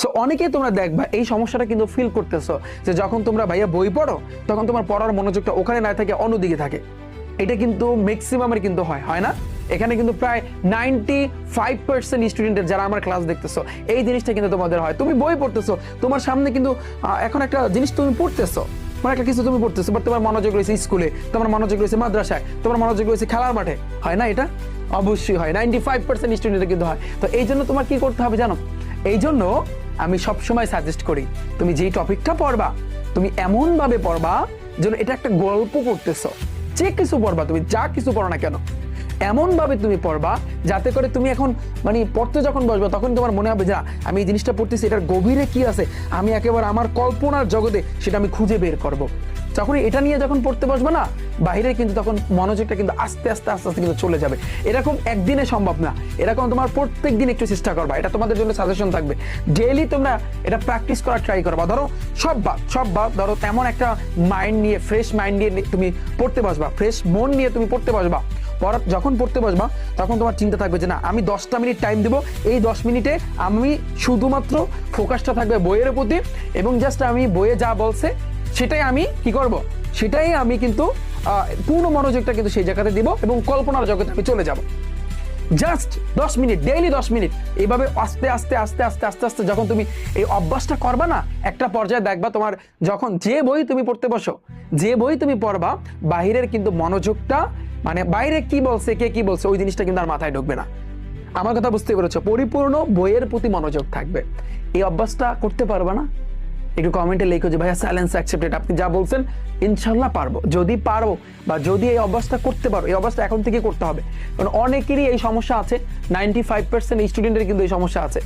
So অনেকেই তোমরা দেখবা এই সমস্যাটা কিন্তু ফিল করতেছো যে যখন তোমরা ভাইয়া বই পড়ো, তখন তোমার পড়ার মনোযোগটা ওখানে না থাকে অন্যদিকে থাকে। এটা কিন্তু ম্যাক্সিমামের কিন্তু হয় হয় না? এখানে কিন্তু প্রায় নাইনটি ফাইভ পার্সেন্ট স্টুডেন্টের যারা আমার ক্লাস দেখতেছো, এই জিনিসটা কিন্তু তোমাদের হয়। তুমি বই পড়তেছো, তোমার সামনে কিন্তু এখন একটা জিনিস তুমি পড়তেছো মানে একটা কিছু তুমি পড়তেছো বাট তোমার মনোযোগ রয়েছে স্কুলে তোমার মনোযোগ রয়েছে মাদ্রাসায়, তোমার মনোযোগ রয়েছে খেলার মাঠে। হয় না এটা? অবশ্যই হয়। নাইনটি ফাইভ পার্সেন্ট স্টুডেন্টের কিন্তু হয়। তো এই জন্য তোমার কি করতে হবে জানো? এই জন্য আমি সবসময় সাজেস্ট করি, তুমি যেই টপিকটা পড়বা, তুমি এমন ভাবে পড়বা যেন এটা একটা গল্প করতেছো যে কিছু পড়বা, তুমি যা কিছু পড়ো না কেন এমন ভাবে তুমি পড়বা যাতে করে তুমি এখন মানে পড়তে যখন বসবা, তখন তোমার মনে হবে যা আমি এই জিনিসটা পড়তেছি, এটার গভীরে কি আছে আমি একেবারে আমার কল্পনার জগতে সেটা আমি খুঁজে বের করব। যখন এটা নিয়ে যখন পড়তে বসবে না, বাহিরে কিন্তু তখন মনোযোগটা কিন্তু আস্তে আস্তে আস্তে আস্তে কিন্তু চলে যাবে। এরকম একদিনে সম্ভব না। এরকম তোমার প্রত্যেক দিন একটু চেষ্টা করবা। এটা তোমাদের জন্য সাজেশন থাকবে। ডেইলি তোমরা এটা প্র্যাকটিস করার ট্রাই করবা। ধরো সব বাদ, সব বা ধরো তেমন একটা মাইন্ড নিয়ে ফ্রেশ মাইন্ড নিয়ে তুমি পড়তে বসবা। ফ্রেশ মন নিয়ে তুমি পড়তে বসবা। পড়া যখন পড়তে বসবা, তখন তোমার চিন্তা থাকবে যে না, আমি দশটা মিনিট টাইম দেবো। এই দশ মিনিটে আমি শুধুমাত্র ফোকাসটা থাকবে বইয়ের প্রতি এবং জাস্ট আমি বইয়ে যা বলছে, সেটাই আমি কি করব? সেটাই আমি কিন্তু পূর্ণ মনোযোগটা কিন্তু সেই জায়গাতে দিব এবং কল্পনার জগতে আমি চলে যাব। জাস্ট দশ মিনিট ডেইলি দশ মিনিট এইভাবে আস্তে আস্তে আস্তে আস্তে আস্তে আস্তে যখন তুমি এই অভ্যাসটা করবা না, একটা পর্যায়ে দেখবা তোমার যখন যে বই তুমি পড়তে বসো, যে বই তুমি পড়বা, বাহিরের কিন্তু মনোযোগটা মানে বাইরে কি বলছে, কে কি বলছে, ওই জিনিসটা কিন্তু আর মাথায় ঢুকবে না। আমার কথা বুঝতে পেরেছ, পরিপূর্ণ বইয়ের প্রতি মনোযোগ থাকবে। এই অভ্যাসটা করতে পারবে না? একটু কমেন্টে লেখো যে, ভাইয়া সাইলেন্স অ্যাকসেপ্টেড আপনি যা বলছেন ইনশাল্লাহ পারব। যদি পারো বা যদি এই অভ্যাসটা করতে পারো, এই অভ্যাসটা এখন থেকে করতে হবে। কারণ অনেকেরই এই সমস্যা আছে নাইনটি ফাইভ পার্সেন্ট স্টুডেন্টের কিন্তু এই সমস্যা আছে।